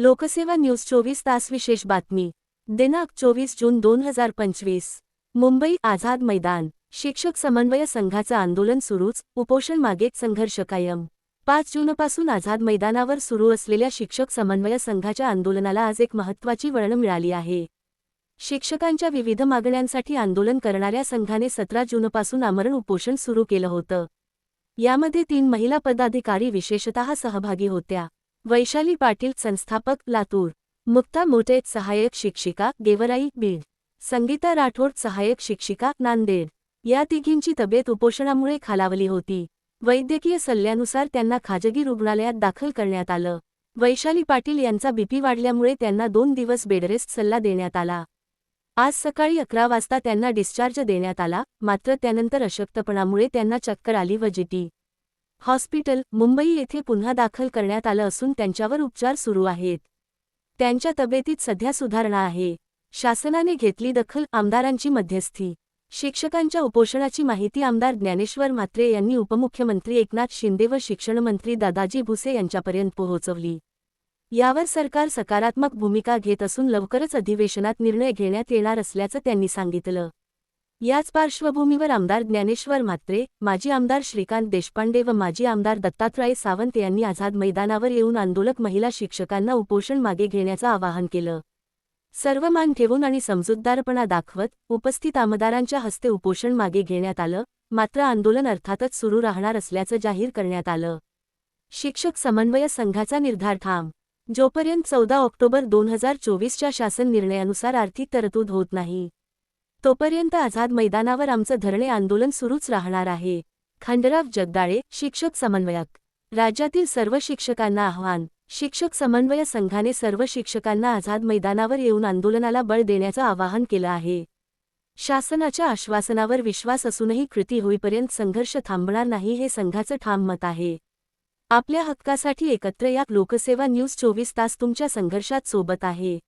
लोकसेवा न्यूज चोवीस तास विशेष बातमी. दिनांक चोवीस जून दोन हजार पंचवीस. मुंबई आझाद मैदान. शिक्षक समन्वय संघाचं आंदोलन सुरूच. उपोषण मागे संघर्ष कायम. पाच जूनपासून आझाद मैदानावर सुरू असलेल्या शिक्षक समन्वय संघाच्या आंदोलनाला आज एक महत्त्वाची वळण मिळाली आहे. शिक्षकांच्या विविध मागण्यांसाठी आंदोलन करणाऱ्या संघाने सतरा जूनपासून आमरण उपोषण सुरू केलं होतं. यामध्ये तीन महिला पदाधिकारी विशेषतः सहभागी होत्या. वैशाली पाटील संस्थापक लातूर. मुक्ता मोटेत सहाय्यक शिक्षिका गेवराई बीड. संगीता राठोड सहाय्यक शिक्षिका नांदेड. या तिघींची तब्येत उपोषणामुळे खालावली होती. वैद्यकीय सल्ल्यानुसार त्यांना खाजगी रुग्णालयात दाखल करण्यात आलं. वैशाली पाटील यांचा बीपी वाढल्यामुळे त्यांना दोन दिवस बेडरेस्ट सल्ला देण्यात आला. आज सकाळी अकरा वाजता त्यांना डिस्चार्ज देण्यात आला मात्र त्यानंतर अशक्तपणामुळे त्यांना चक्कर आली व जीटी हॉस्पिटल मुंबई येथे पुन्हा दाखल करण्यात आलं असून त्यांच्यावर उपचार सुरू आहेत. त्यांच्या तब्येतीत सध्या सुधारणा आहे. शासनाने घेतली दखल आमदारांची मध्यस्थी. शिक्षकांच्या उपोषणाची माहिती आमदार ज्ञानेश्वर म्हात्रे यांनी उपमुख्यमंत्री एकनाथ शिंदे व शिक्षणमंत्री दादाजी भुसे यांच्यापर्यंत पोहोचवली. यावर सरकार सकारात्मक भूमिका घेत असून लवकरच अधिवेशनात निर्णय घेण्यात येणार असल्याचं त्यांनी सांगितलं. याच पार्श्वभूमीवर आमदार ज्ञानेश्वर म्हात्रे माजी आमदार श्रीकांत देशपांडे व माजी आमदार दत्तात्रय सावंत यांनी आझाद मैदानावर येऊन आंदोलक महिला शिक्षकांना उपोषण मागे घेण्याचं आवाहन केलं. सर्व मान ठेवून आणि समजूतदारपणा दाखवत उपस्थित आमदारांच्या हस्ते उपोषण मागे घेण्यात आलं मात्र आंदोलन अर्थातच सुरू राहणार असल्याचं जाहीर करण्यात आलं. शिक्षक समन्वय संघाचा निर्धार ठाम. जोपर्यंत चौदा ऑक्टोबर दोन हजार चोवीसच्या शासन निर्णयानुसार आर्थिक तरतूद होत नाही तोपर्यंत आझाद मैदानावर आमचं धरणे आंदोलन सुरूच राहणार आहे. खंडराव जगदाळे शिक्षक समन्वयक. राज्यातील सर्व शिक्षकांना आव्हान. शिक्षक समन्वय संघाने सर्व शिक्षकांना आझाद मैदानावर येऊन आंदोलनाला बळ देण्याचं आवाहन केलं आहे. शासनाच्या आश्वासनावर विश्वास असूनही कृती होईपर्यंत संघर्ष थांबणार नाही हे संघाचं ठाम मत आहे. आपल्या हक्कासाठी एकत्र या लोकसेवा न्यूज चोवीस तास तुमच्या संघर्षात सोबत आहे.